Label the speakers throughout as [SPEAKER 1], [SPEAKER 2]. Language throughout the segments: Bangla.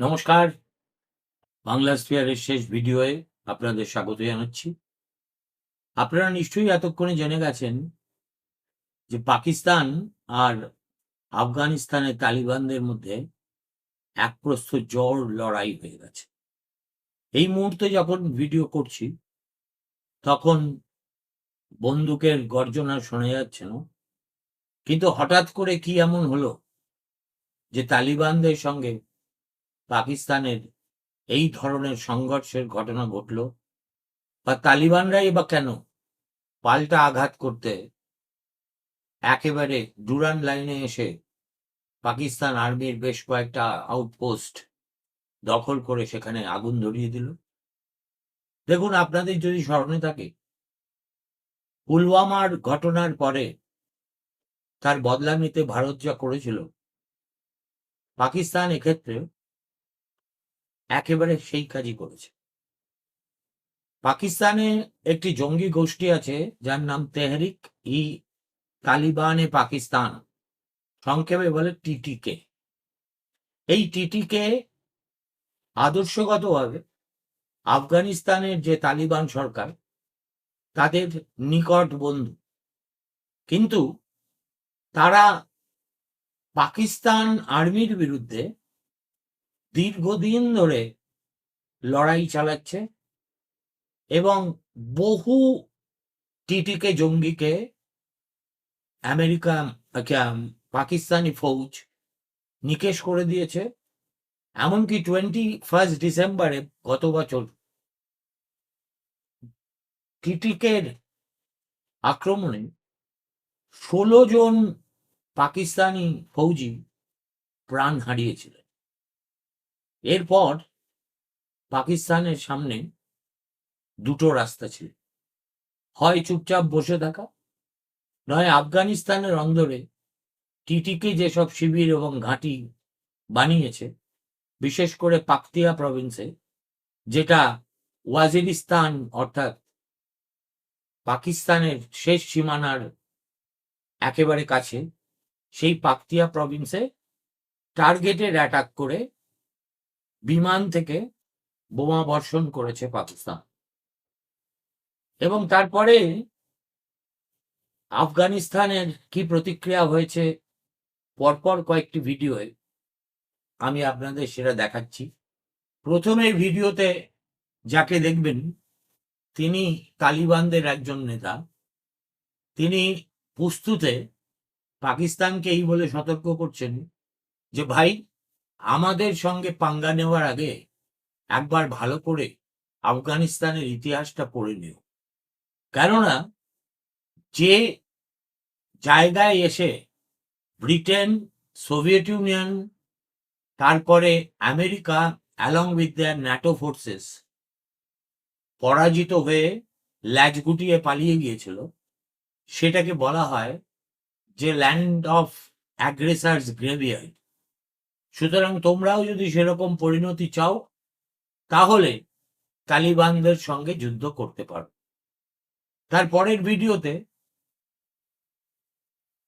[SPEAKER 1] নমস্কার। বাংলা স্পিয়ারের শেষ ভিডিওয়ে আপনাদের স্বাগত জানাচ্ছি। আপনারা নিশ্চয়ই এতক্ষণে জেনে গেছেন যে পাকিস্তান আর আফগানিস্তানের তালিবানদের মধ্যে এক প্রস্থ জোর লড়াই হয়ে গেছে। এই মুহূর্তে যখন ভিডিও করছি, তখন বন্দুকের গর্জনা শোনা যাচ্ছে না। কিন্তু হঠাৎ করে কি এমন হলো যে তালিবানদের সঙ্গে পাকিস্তানের এই ধরনের সংঘর্ষের ঘটনা ঘটল? বা তালিবানরাই বা কেন পাল্টা আঘাত করতে একেবারে ডুরান লাইনে এসে পাকিস্তান আর্মির বেশ কয়েকটা আউটপোস্ট দখল করে সেখানে আগুন ধরিয়ে দিল। দেখুন, আপনাদের যদি স্মরণে থাকে, পুলওয়ামার ঘটনার পরে তার বদলা নিতে ভারত যা করেছিল, পাকিস্তান এক্ষেত্রে একেবারে সেই কাজই করেছে। পাকিস্তানে একটি জঙ্গি গোষ্ঠী আছে, যার নাম তেহরিক ই তালিবানে পাকিস্তান। সংক্ষেপে বলে টিটিকে। এই টিটিকে আদর্শগতভাবে আফগানিস্তানের যে তালিবান সরকার, তাদের নিকট বন্ধু। কিন্তু তারা পাকিস্তান আর্মির বিরুদ্ধে দীর্ঘদিন ধরে লড়াই চালাচ্ছে এবং বহু টিটিকে জঙ্গিকে আমেরিকা পাকিস্তানি ফৌজ নিকেশ করে দিয়েছে, এমনকি টোয়েন্টি ফার্স্ট ডিসেম্বরে গত বছর টিটিকের আক্রমণে ষোলো জন পাকিস্তানি ফৌজি প্রাণ হারিয়েছিলেন। এরপর পাকিস্তানের সামনে দুটো রাস্তা ছিল, হয় চুপচাপ বসে থাকা, নয় আফগানিস্তানের অন্দরে টিটিকে যেসব শিবির এবং ঘাঁটি বানিয়েছে, বিশেষ করে পাকতিয়া প্রভিন্সে যেটা ওয়াজিরিস্তান অর্থাৎ পাকিস্তানের শেষ সীমানার একেবারে কাছে, সেই পাকতিয়া প্রভিন্সে টার্গেটের অ্যাটাক করে বিমান থেকে বোমা বর্ষণ করেছে পাকিস্তান। এবং তারপরে আফগানিস্তানের কি প্রতিক্রিয়া হয়েছে পরপর কয়েকটি ভিডিওয়ে আমি আপনাদের সেটা দেখাচ্ছি। প্রথমে ভিডিওতে যাকে দেখবেন, তিনি তালিবানদের একজন নেতা। তিনি পুস্তুতে পাকিস্তানকে এই বলে সতর্ক করছেন যে, ভাই, আমাদের সঙ্গে পাঙ্গা নেওয়ার আগে একবার ভালো করে আফগানিস্তানের ইতিহাসটা পড়ে নিও। কেননা, যে জায়গায় এসে ব্রিটেন, সোভিয়েত ইউনিয়ন, তারপরে America along with their NATO forces পরাজিত হয়ে ল্যাজ গুটিয়ে পালিয়ে গিয়েছিল। সেটাকে বলা হয় যে ল্যান্ড অফ অ্যাগ্রেসার্স গ্রেভিয়ার্ড সুতরাং তোমরাও যদি সেরকম পরিণতি চাও, তাহলে তালিবানদের সঙ্গে যুদ্ধ করতে পারো। তার পরের ভিডিওতে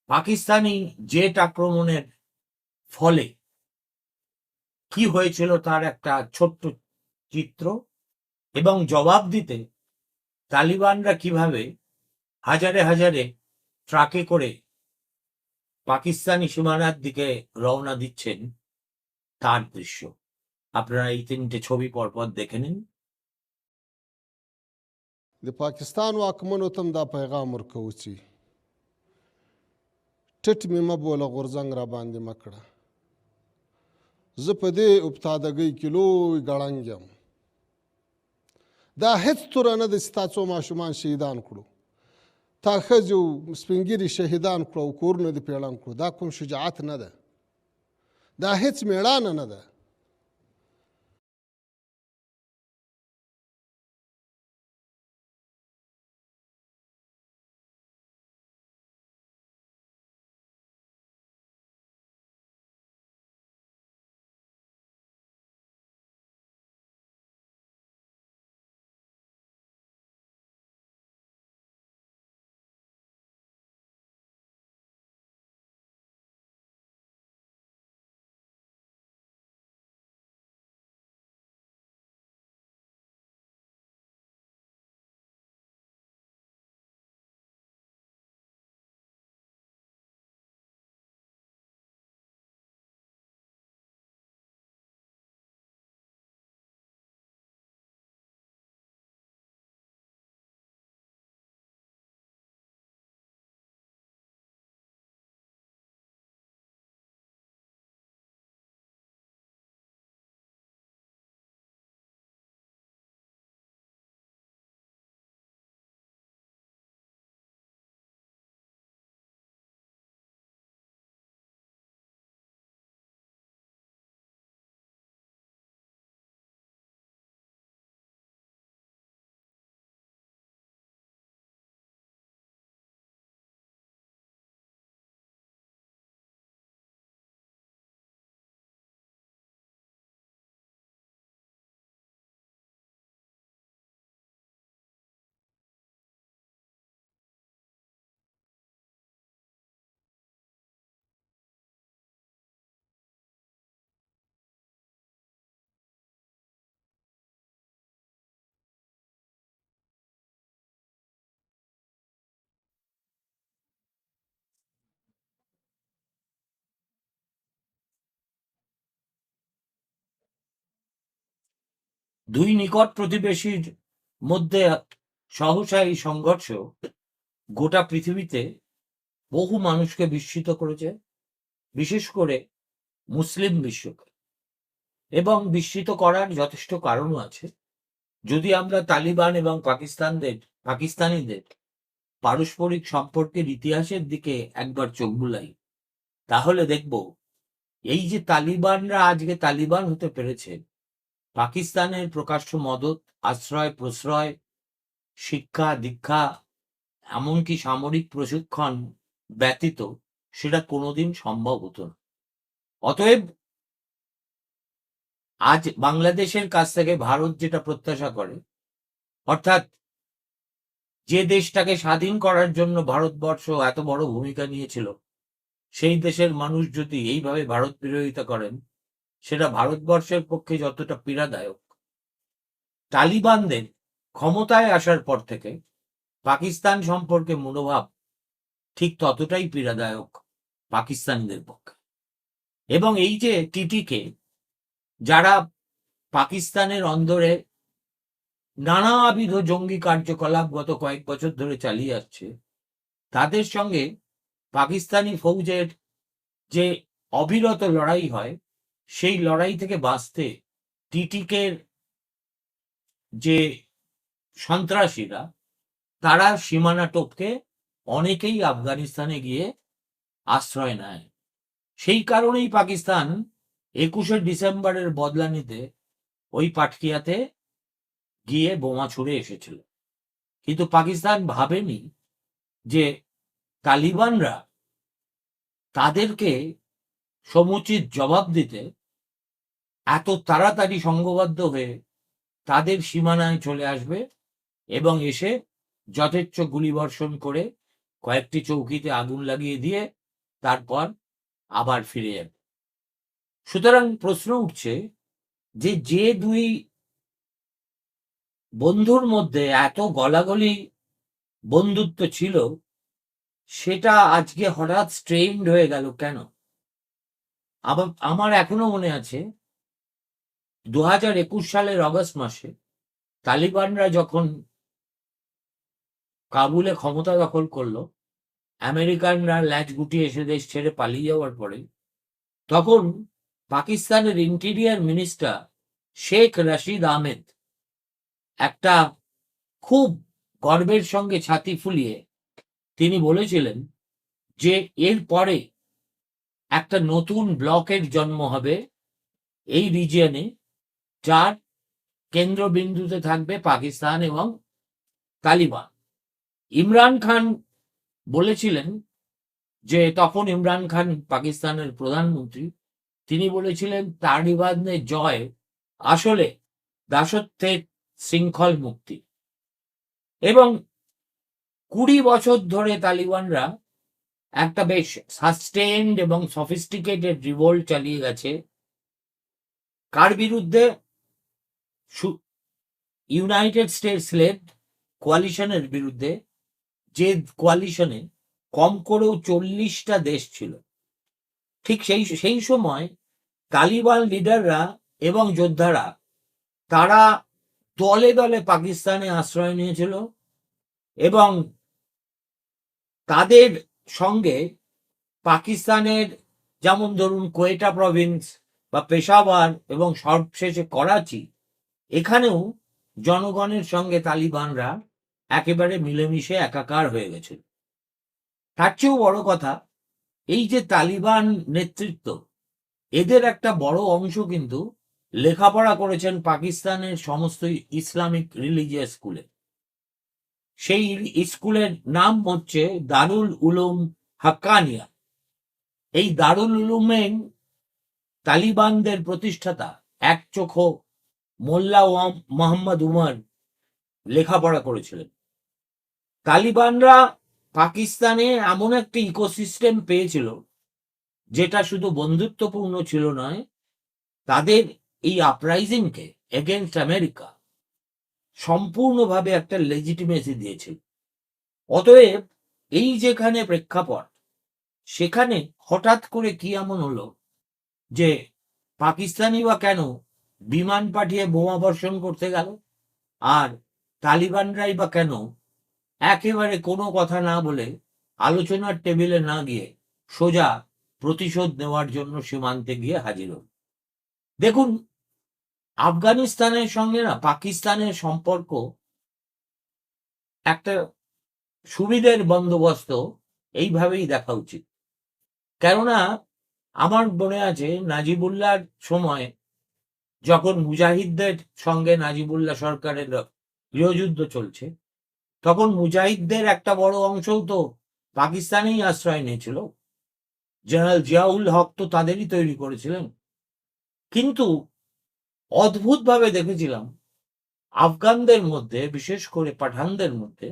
[SPEAKER 1] পাকিস্তানি জেট আক্রমণের ফলে কি হয়েছিল তার একটা ছোট্ট চিত্র এবং জবাব দিতে তালিবানরা কিভাবে হাজারে হাজারে ট্রাকে করে পাকিস্তানি সীমানার দিকে রওনা দিচ্ছেন তার দৃশ্য আপনারা এই তিনটে ছবি পরপর দেখে নিন
[SPEAKER 2] د پاکستان واکمنو تم دا پیغام ورکوو چې ټټ مې مه بوله غورځنګ را باندې مه کړه. زه په دې ابتادګۍ کې لوی ګړنګ یم. دا هیڅ توره نه ده چې تا څو ماشومان شهیدان کړو. تا ښځې او سپین ږیري شهیدان کړو او کورونه دې پیړن کړو. دا کوم شجاعت نه ده. دا هیڅ میړانه نه ده
[SPEAKER 1] দুই নিকট প্রতিবেশীর মধ্যে সহসা এই সংঘর্ষ গোটা পৃথিবীতে বহু মানুষকে বিস্মিত করেছে, বিশেষ করে মুসলিম বিশ্বকে। এবং বিস্মিত করার যথেষ্ট কারণও আছে। যদি আমরা তালিবান এবং পাকিস্তানদের, পাকিস্তানিদের পারস্পরিক সম্পর্কের ইতিহাসের দিকে একবার চোখ বুলাই, তাহলে দেখব এই যে তালিবানরা আজকে তালিবান হতে পেরেছে পাকিস্তানের প্রকাশ্য মদত, আশ্রয়, প্রশ্রয়, শিক্ষা, দীক্ষা, এমনকি সামরিক প্রশিক্ষণ ব্যতীত সেটা কোনোদিন সম্ভব হতো না। অতএব আজ বাংলাদেশের কাছ থেকে ভারত যেটা প্রত্যাশা করে, অর্থাৎ যে দেশটাকে স্বাধীন করার জন্য ভারতবর্ষ এত বড় ভূমিকা নিয়েছিল, সেই দেশের মানুষ যদি এইভাবে ভারত বিরোধিতা করেন সেটা ভারতবর্ষের পক্ষে যতটা পীড়াদায়ক। তালিবানদের ক্ষমতায় আসার পর থেকে পাকিস্তান সম্পর্কে মনোভাব ঠিক ততটাই পীড়াদায়ক পাকিস্তানিদের পক্ষে। এবং এই যে টিটিকে, যারা পাকিস্তানের অন্দরে নানাবিধ জঙ্গি কার্যকলাপ গত কয়েক বছর ধরে চালিয়ে আসছে, তাদের সঙ্গে পাকিস্তানি ফৌজের যে অবিরত লড়াই হয় সেই লড়াই থেকে বাঁচতে টিটিকের যে সন্ত্রাসীরা, তারা সীমানা টপকে অনেকেই আফগানিস্তানে গিয়ে আশ্রয় নেয়। সেই কারণেই পাকিস্তান একুশে ডিসেম্বরের বদলা নিতে ওই পাটকিয়াতে গিয়ে বোমা ছুড়ে এসেছিল। কিন্তু পাকিস্তান ভাবেনি যে তালিবানরা তাদেরকে সমুচিত জবাব দিতে এত তাড়াতাড়ি সংঘবদ্ধ হয়ে তাদের সীমানায় চলে আসবে এবং এসে যথেচ্ছ গুলিবর্ষণ করে কয়েকটি চৌকিতে আগুন লাগিয়ে দিয়ে তারপর আবার ফিরে যাবে। সুতরাং প্রশ্ন উঠছে যে যে দুই বন্ধুর মধ্যে এত গলাগলি বন্ধুত্ব ছিল, সেটা আজকে হঠাৎ স্ট্রেইনড হয়ে গেল কেন? আমার এখনও মনে আছে দু হাজার একুশ সালের অগস্ট মাসে তালিবানরা যখন কাবুলে ক্ষমতা দখল করল, আমেরিকানরা ল্যাচ গুটিয়ে এসে দেশ ছেড়ে পালিয়ে যাওয়ার পরে তখন পাকিস্তানের ইন্টিরিয়ার মিনিস্টার শেখ রাশিদ আহমেদ একটা খুব গর্বের সঙ্গে ছাতি ফুলিয়ে তিনি বলেছিলেন যে এর পরে একটা নতুন ব্লকের জন্ম হবে এই রিজিয়নে। যার কেন্দ্রবিন্দুতে থাকবে পাকিস্তান এবং তালিবান। ইমরান খান বলেছিলেন যে, তখন ইমরান খান পাকিস্তানের প্রধানমন্ত্রী, তিনি বলেছিলেন তালিবানের জয় আসলে দাসত্বের শৃঙ্খল মুক্তি। এবং কুড়ি বছর ধরে তালিবানরা একটা বেশ সাস্টেন্ড এবং সফিস্টিকেটেড রিভোল্ট চালিয়ে গেছে। কার বিরুদ্ধে? ইউনাইটেড স্টেটস লেড কোয়ালিশনের বিরুদ্ধে যে কোয়ালিশনে কম করেও চল্লিশটা দেশ ছিল, ঠিক সেই সেই সময় তালিবান লিডাররা এবং যোদ্ধারা, তারা দলে দলে পাকিস্তানে আশ্রয় নিয়েছিল এবং তাদের সঙ্গে পাকিস্তানের যেমন ধরুন কোয়েটা প্রভিন্স বা পেশাওয়ার এবং সবশেষে করাচি এখানেও জনগণের সঙ্গে তালিবানরা একেবারে মিলেমিশে একাকার হয়ে গেছিল তার চেয়েও বড় কথা, এই যে তালিবান নেতৃত্ব, এদের একটা বড় অংশ কিন্তু লেখাপড়া করেছেন পাকিস্তানের সমস্ত ইসলামিক রিলিজিয়াস স্কুলে। সেই স্কুলের নাম হচ্ছে দারুল উলুম হাক্কানিয়া। এই দারুল উলুমের তালিবানদের প্রতিষ্ঠাতা এক চোখ মোল্লা মোহাম্মদ উমর লেখাপড়া করেছিলেন। তালিবানরা পাকিস্তানে এমন একটা ইকোসিস্টেম পেয়েছিল, যেটা শুধু বন্ধুত্বপূর্ণ ছিল নয়, তাদের এই আপরাইজিংকে এগেনস্ট আমেরিকা সম্পূর্ণভাবে একটা লেজিটিমেসি দিয়েছিল। অতএব এই যেখানে প্রেক্ষাপট, সেখানে হঠাৎ করে কি এমন হলো যে পাকিস্তানি বা কেন বিমান পাঠিয়ে বোমা বর্ষণ করতে গেল। আর তালিবানরাই বা কেন একেবারে কোনো কথা না বলে আলোচনার টেবিলে না গিয়ে সোজা প্রতিশোধ নেওয়ার জন্য সীমান্তে গিয়ে হাজির হল। দেখুন, আফগানিস্তানের সঙ্গে না পাকিস্তানের সম্পর্ক একটা সুবিধের বন্দোবস্ত এইভাবেই দেখা উচিত। কেননা, আমার মনে আছে নাজিবুল্লাহর সময় যখন মুজাহিদদের সঙ্গে নাজিবুল্লাহ সরকারের গৃহযুদ্ধ চলছে, তখন মুজাহিদদের একটা বড় অংশও তো পাকিস্তানেই আশ্রয় নিয়েছিল। জেনারেল জিয়াউল হক তো তাদেরই তৈরি করেছিলেন। কিন্তু অদ্ভুতভাবে দেখেছিলাম, আফগানদের মধ্যে, বিশেষ করে পাঠানদের মধ্যে,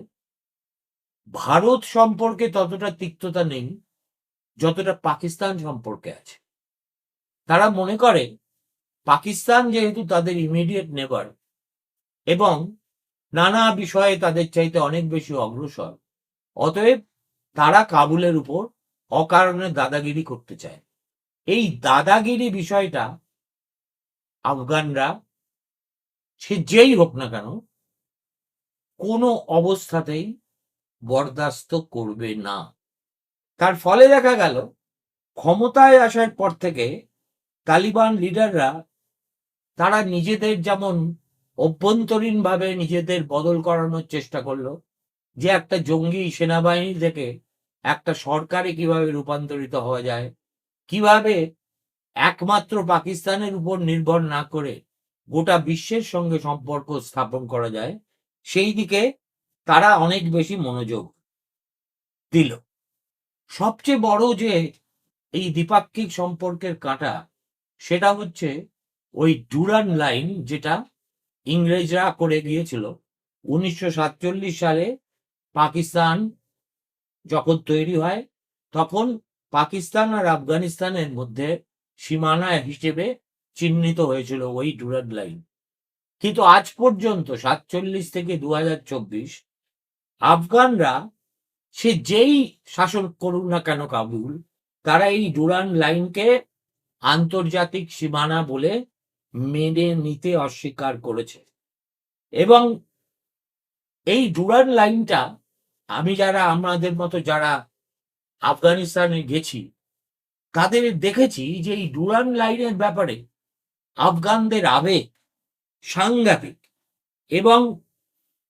[SPEAKER 1] ভারত সম্পর্কে ততটা তিক্ততা নেই, যতটা পাকিস্তান সম্পর্কে আছে। তারা মনে করে পাকিস্তান যেহেতু তাদের ইমিডিয়েট নেবার এবং নানা বিষয়ে তাদের চাইতে অনেক বেশি অগ্রসর, অতএব তারা কাবুলের উপর অকারণে দাদাগিরি করতে চায়। এই দাদাগিরি বিষয়টা আফগানরা, সে যেই হোক না কেন, কোনো অবস্থাতেই বরদাস্ত করবে না। তার ফলে দেখা গেল, ক্ষমতায় আসার পর থেকে তালিবান লিডাররা তারা নিজেদের যেমন অভ্যন্তরীণভাবে নিজেদের বদল করানোর চেষ্টা করল, যে একটা জঙ্গি সেনাবাহিনী থেকে একটা সরকারে কীভাবে রূপান্তরিত হওয়া যায়, কীভাবে একমাত্র পাকিস্তানের উপর নির্ভর না করে গোটা বিশ্বের সঙ্গে সম্পর্ক স্থাপন করা যায়, সেই দিকে তারা অনেক বেশি মনোযোগ দিল। সবচেয়ে বড় যে এই দ্বিপাক্ষিক সম্পর্কের কাঁটা, সেটা হচ্ছে ওই ডুরান লাইন যেটা ইংরেজরা করে গিয়েছিল, উনিশশো সাতচল্লিশ সালে পাকিস্তান যখন তৈরি হয়, তখন পাকিস্তান আর আফগানিস্তানের মধ্যে সীমানা হিসেবে চিহ্নিত হয়েছিল ওই ডুরান লাইন। কিন্তু আজ পর্যন্ত, সাতচল্লিশ থেকে দু আফগানরা সে যেই শাসন করুক না কেন কাবুল, তারা এই ডুরান লাইনকে আন্তর্জাতিক সীমানা বলে মেনে নিতে অস্বীকার করেছে। এবং এই ডুরান লাইনটা আমি যারা, আমাদের মতো যারা আফগানিস্তানে গেছি, তাদের দেখেছি যে এই ডুরান লাইনের ব্যাপারে আফগানদের আবেগ সাংঘাতিক। এবং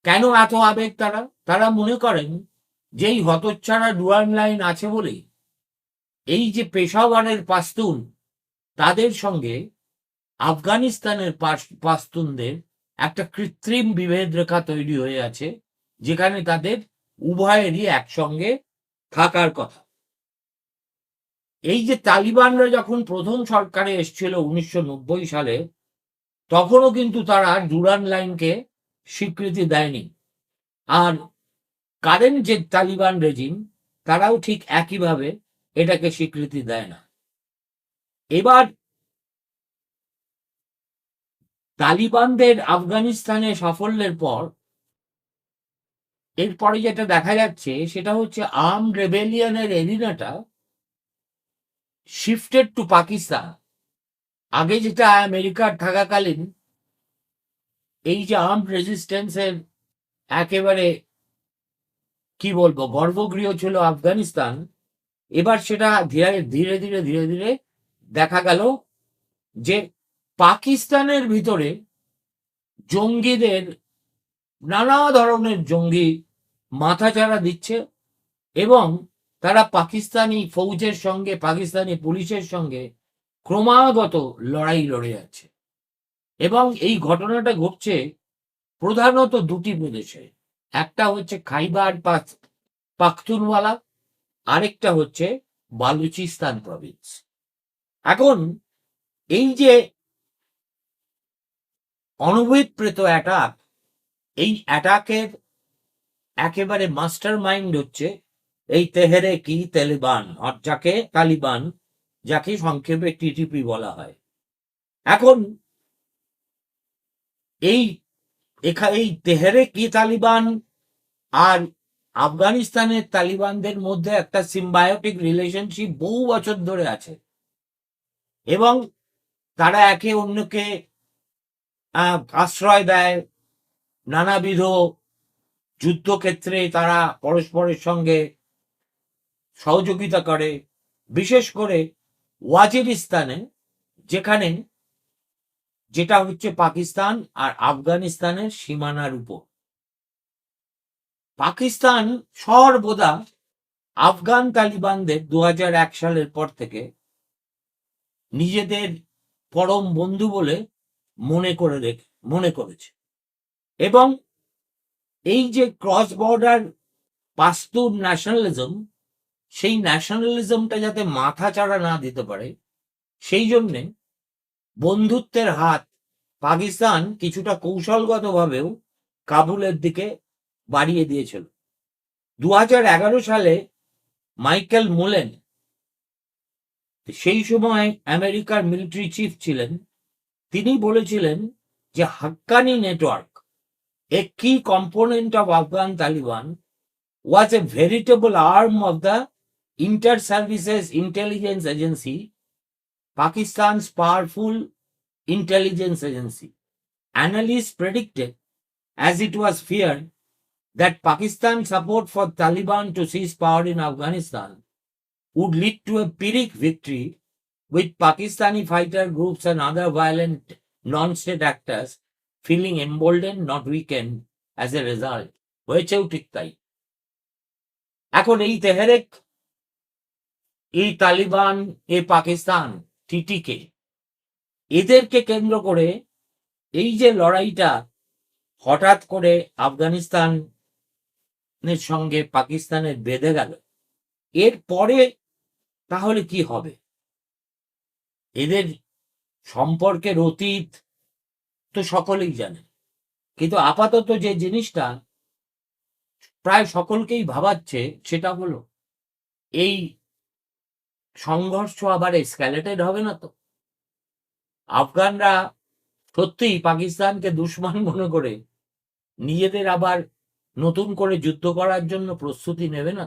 [SPEAKER 1] কেন এত আবেগ তারা? তারা মনে করেন যে এই হতচ্ছাড়া ডুরান লাইন আছে বলেই এই যে পেশাওয়ারের পাস্তুন, তাদের সঙ্গে আফগানিস্তানের পাস- পাস্তুনদের একটা কৃত্রিম বিভেদ রেখা তৈরি হয়ে আছে, যেখানে তাদের উভয়েরই একসঙ্গে থাকার কথা। এই যে তালিবানরা যখন প্রথম সরকারে এসেছিল উনিশশো সালে, তখনও কিন্তু তারা ডুরান লাইনকে স্বীকৃতি দেয়নি। আর কারেন্ট যে তালিবান রেজিম, তারাও ঠিক একইভাবে এটাকে স্বীকৃতি দেয় না। এবার তালিবানদের আফগানিস্তানে সাফল্যের পর, এরপরে যেটা দেখা যাচ্ছে সেটা হচ্ছে আর্ম রেবেলিয়নের এরিনাটা শিফটেড টু পাকিস্তান আগে যেটা আমেরিকার থাকাকালীন এই যে আর্ম রেজিস্ট্যান্সের একেবারে, কি বলব, গর্ভগৃহ ছিল আফগানিস্তান। এবার সেটা ধীরে ধীরে ধীরে ধীরে ধীরে দেখা গেল যে পাকিস্তানের ভিতরে জঙ্গিদের নানা ধরনের জঙ্গি মাথাচাড়া দিচ্ছে এবং তারা পাকিস্তানি ফৌজের সঙ্গে, পাকিস্তানি পুলিশের সঙ্গে ক্রমাগত লড়াই লড়ে যাচ্ছে। এবং এই ঘটনাটা ঘটছে প্রধানত দুটি প্রদেশে। একটা হচ্ছে খাইবার পাখ- পাখতুনওয়ালা আরেকটা হচ্ছে বালুচিস্তান প্রভিন্স এখন এই যে অনভিপ্রেত অ্যাটাক এই অ্যাটাকের একেবারে মাস্টার মাইন্ড হচ্ছে এই তেহেরে কি তালিবান, আর যাকে তালিবান, যাকে সংক্ষেপে টিটিপি বলা হয়। এখন এই এই তেহেরে কি তালিবান, আর আফগানিস্তানের তালিবানদের মধ্যে একটা সিম্বায়োটিক রিলেশনশিপ বহু বছর ধরে আছে। এবং তারা একে অন্যকে আশ্রয় দেয়, নানাবিধ যুদ্ধক্ষেত্রে তারা পরস্পরের সঙ্গে সহযোগিতা করে, বিশেষ করে ওয়াজিরিস্তানে, যেখানে, যেটা হচ্ছে পাকিস্তান আর আফগানিস্তানের সীমানার উপর। পাকিস্তান সর্বদা আফগান তালিবানদের দু সালের পর থেকে নিজেদের পরম বন্ধু বলে মনে করে রেখে, মনে করেছে। এবং এই যে ক্রস বর্ডার পাস্তুর ন্যাশনালিজম সেই ন্যাশনালিজমটা যাতে মাথা চাড়া না দিতে পারে, সেই জন্যে বন্ধুত্বের হাত পাকিস্তান কিছুটা কৌশলগতভাবেও কাবুলের দিকে বাড়িয়ে দিয়েছিল। দু হাজার এগারো সালে মাইকেল মোলেন, সেই সময় আমেরিকার মিলিটারি চিফ ছিলেন তিনি বলেছিলেন যে Haqqani network a key component of Afghan Taliban was a veritable arm of the Inter Services Intelligence Agency, Pakistan's powerful intelligence agency. Analysts predicted, as it was feared, that Pakistan's support for Taliban to seize power in Afghanistan would lead to a Pyrrhic victory, with Pakistani fighter groups and other violent non-state actors feeling emboldened, not weakened, as a result. হয়েছেও ঠিক তাই এখন এই তেহরেক এই তালিবান এ পাকিস্তান টিটিকে এদেরকে কেন্দ্র করে এই যে লড়াইটা হঠাৎ করে আফগানিস্তানের সঙ্গে পাকিস্তানের বেঁধে গেল এর পরে তাহলে কি হবে এদের সম্পর্কের অতীত তো সকলেই জানে। কিন্তু আপাতত যে জিনিসটা প্রায় সকলকেই ভাবাচ্ছে সেটা হলো, এই সংঘর্ষ আবার এসক্যালেটেড হবে না তো? আফগানরা সত্যিই পাকিস্তানকে দুশ্মন মনে করে নিজেদের আবার নতুন করে যুদ্ধ করার জন্য প্রস্তুতি নেবে না?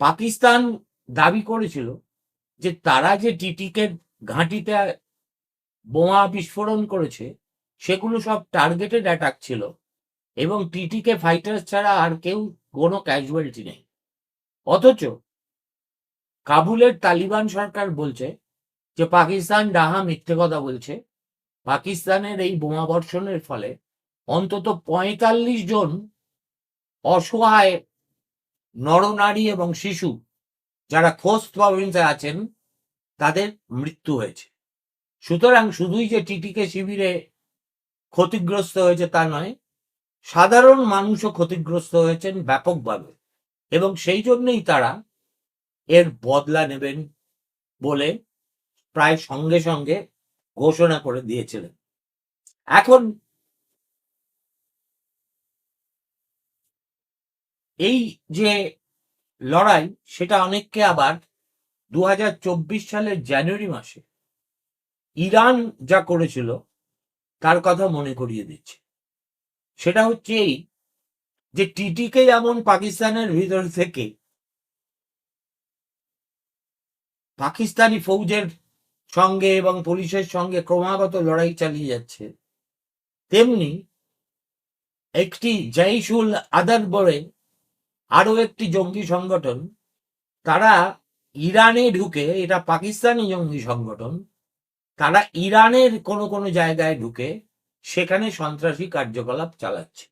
[SPEAKER 1] পাকিস্তান দাবি করেছিল যে তারা যে টিটিকে ঘাঁটিতে বোমা বিস্ফোরণ করেছে, সেগুলো সব টার্গেটেড অ্যাটাক ছিল এবং টিটিকে ফাইটার ছাড়া আর কেউ, কোনো ক্যাজুয়ালিটি নেই। অথচ কাবুলের তালিবান সরকার বলছে যে পাকিস্তান ডাহা মিথ্যে কথা বলছে। পাকিস্তানের এই বোমা বর্ষণের ফলে অন্তত পঁয়তাল্লিশ জন অসহায় নরনারী এবং শিশু যারা খোস্ত প্রভিন্সে আছেন, তাদের মৃত্যু হয়েছে। সুতরাং শুধুই যে টিটিকে শিবিরে ক্ষতিগ্রস্ত হয়েছে তা নয়, সাধারণ মানুষও ক্ষতিগ্রস্ত হয়েছেন ব্যাপকভাবে এবং সেই জন্যই তারা এর বদলা নেবেন বলে প্রায় সঙ্গে সঙ্গে ঘোষণা করে দিয়েছিলেন। এখন এই যে লড়াই, সেটা অনেককে আবার দুহাজার চব্বিশ সালের জানুয়ারি মাসে ইরান যা করেছিল, তার কথা মনে করিয়ে দিচ্ছে। সেটা হচ্ছে এই যে টিটিকে যেমন পাকিস্তানের ভিতর থেকে পাকিস্তানি ফৌজের সঙ্গে এবং পুলিশের সঙ্গে ক্রমাগত লড়াই চালিয়ে যাচ্ছে, তেমনি একটি জৈশুল আদার বলে আরও একটি জঙ্গি সংগঠন, তারা ইরানে ঢুকে, এটা পাকিস্তানি জঙ্গি সংগঠন, তারা ইরানের কোনো কোনো জায়গায় ঢুকে সেখানে সন্ত্রাসী কার্যকলাপ চালাচ্ছে।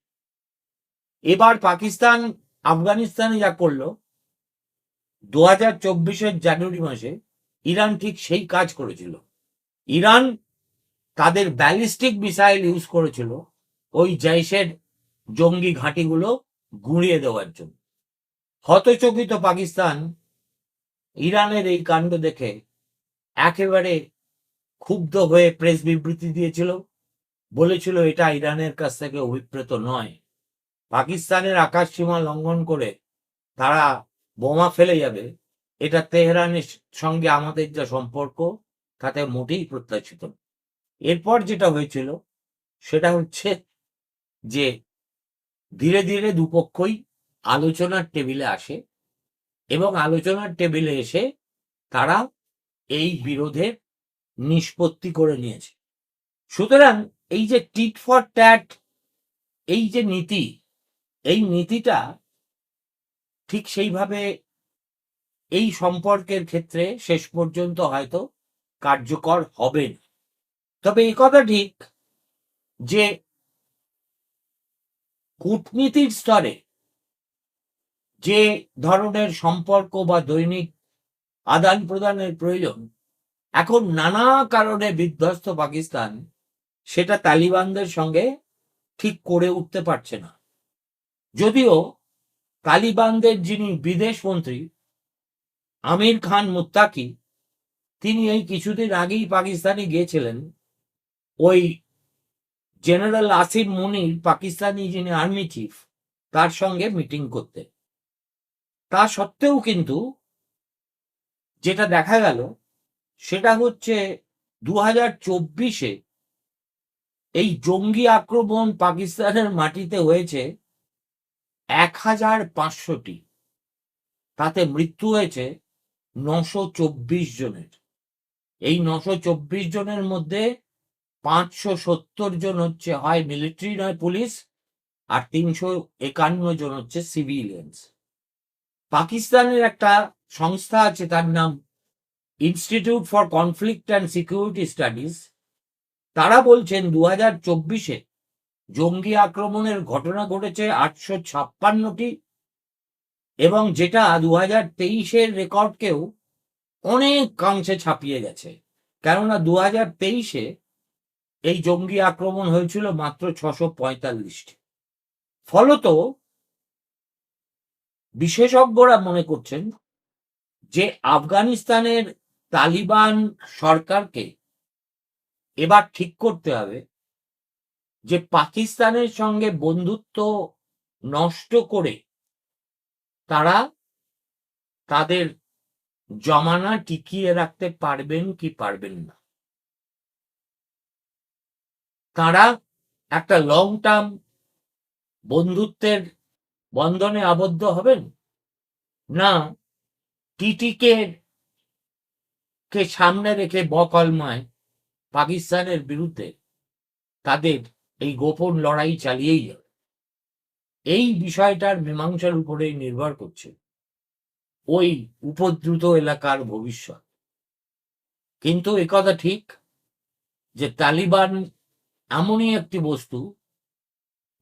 [SPEAKER 1] এবার পাকিস্তান, আফগানিস্তানে যা করল, দু হাজার চব্বিশের জানুয়ারি মাসে ইরান ঠিক সেই কাজ করেছিল। ইরান তাদের ব্যালিস্টিক মিসাইল ইউজ করেছিল ওই জৈশের জঙ্গি ঘাঁটিগুলো গুঁড়িয়ে দেওয়ার জন্য। হতচকিত পাকিস্তান ইরানের এই কাণ্ড দেখে একেবারে ক্ষুব্ধ হয়ে প্রেস বিবৃতি দিয়েছিল। বলেছিল, এটা ইরানের কাছ থেকে অভিপ্রেত নয়। পাকিস্তানের আকাশ সীমা লঙ্ঘন করে তারা বোমা ফেলে যাবে। এটা তেহরানের সঙ্গে আমাদের যা সম্পর্ক, তাতে মোটেই প্রত্যাশিত এরপর যেটা হয়েছিল, সেটা হচ্ছে যে ধীরে ধীরে দুপক্ষই আলোচনার টেবিলে আসে এবং আলোচনার টেবিলে এসে তারা এই বিরোধের নিষ্পত্তি করে নিয়েছে। সুতরাং এই যে টিট ফর ট্যাট এই যে নীতি, এই নীতিটা ঠিক সেইভাবে এই সম্পর্কের ক্ষেত্রে শেষ পর্যন্ত হয়তো কার্যকর হবে না। তবে এই কথা ঠিক যে কূটনীতির স্তরে যে ধরনের সম্পর্ক বা দৈনিক আদান প্রদানের প্রয়োজন, এখন নানা কারণে বিধ্বস্ত পাকিস্তান সেটা তালিবানদের সঙ্গে ঠিক করে উঠতে পারছে না। যদিও তালিবানদের যিনি বিদেশ মন্ত্রী আমির খান মুত্তাকি, তিনি এই কিছুদিন আগেই পাকিস্তানে গিয়েছিলেন। ওই জেনারেল আসিম মুনির পাকিস্তানি যিনি আর্মি চিফ, তার সঙ্গে মিটিং করতে। তা সত্ত্বেও কিন্তু যেটা দেখা গেল, সেটা হচ্ছে দু হাজার চব্বিশে এই জঙ্গি আক্রমণ পাকিস্তানের মাটিতে হয়েছে এক হাজার পাঁচশোটি। তাতে মৃত্যু হয়েছে নশো চব্বিশ জনের। এই নশো চব্বিশ জনের মধ্যে পাঁচশো সত্তর জন হচ্ছে হয় মিলিটারি নয় পুলিশ আর তিনশো একান্ন জন হচ্ছে সিভিলিয়ান্স। পাকিস্তানের একটা সংস্থা আছে, তার নাম institute for conflict and security studies তারা বলছেন দু হাজার চব্বিশে জঙ্গি আক্রমণের ঘটনা ঘটেছে আটশো ছাপ্পান্নটি এবং যেটা দু হাজার তেইশের রেকর্ডকেও অনেক কাংশে ছাপিয়ে গেছে। কেননা দু হাজার তেইশে এই জঙ্গি আক্রমণ হয়েছিল মাত্র ছশো পঁয়তাল্লিশটি। ফলত বিশেষজ্ঞরা মনে করছেন যে আফগানিস্তানের তালিবান সরকারকে এবার ঠিক করতে হবে যে পাকিস্তানের সঙ্গে বন্ধুত্ব নষ্ট করে তারা তাদের জমানা টিকিয়ে রাখতে পারবেন কি পারবেন না। তারা একটা লং টার্ম বন্ধুত্বের বন্ধনে আবদ্ধ হবেন? না। টিটিকে কে সামনে রেখে বকলমায় পাকিস্তানের বিরুদ্ধে তাদের এই গোপন লড়াই চালিয়েই যাবে। এই বিষয়টার মীমাংসার উপরেই নির্ভর করছে ওই উপদ্রুত এলাকার ভবিষ্যৎ। কিন্তু একথা ঠিক যে তালিবান এমনই একটি বস্তু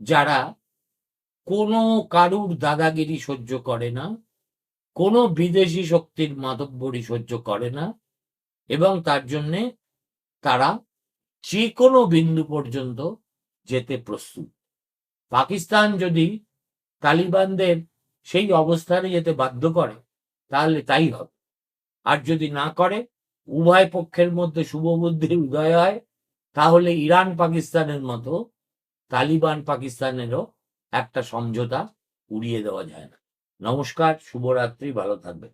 [SPEAKER 1] যারা কোনো কারুর দাদাগিরি সহ্য করে না, কোনো বিদেশি শক্তির মাতব্বরি সহ্য করে না এবং তার জন্যে তারা যে কোনো বিন্দু পর্যন্ত যেতে প্রস্তুত। পাকিস্তান যদি তালিবানদের সেই অবস্থানে যেতে বাধ্য করে, তাহলে তাই হবে। আর যদি না করে, উভয় পক্ষের মধ্যে শুভবুদ্ধির উদয় হয়, তাহলে ইরান পাকিস্তানের মতো তালিবান পাকিস্তানেরও একটা সমঝোতা উড়িয়ে দেওয়া যায় না। নমস্কার শুভরাত্রি ভালো থাকবেন।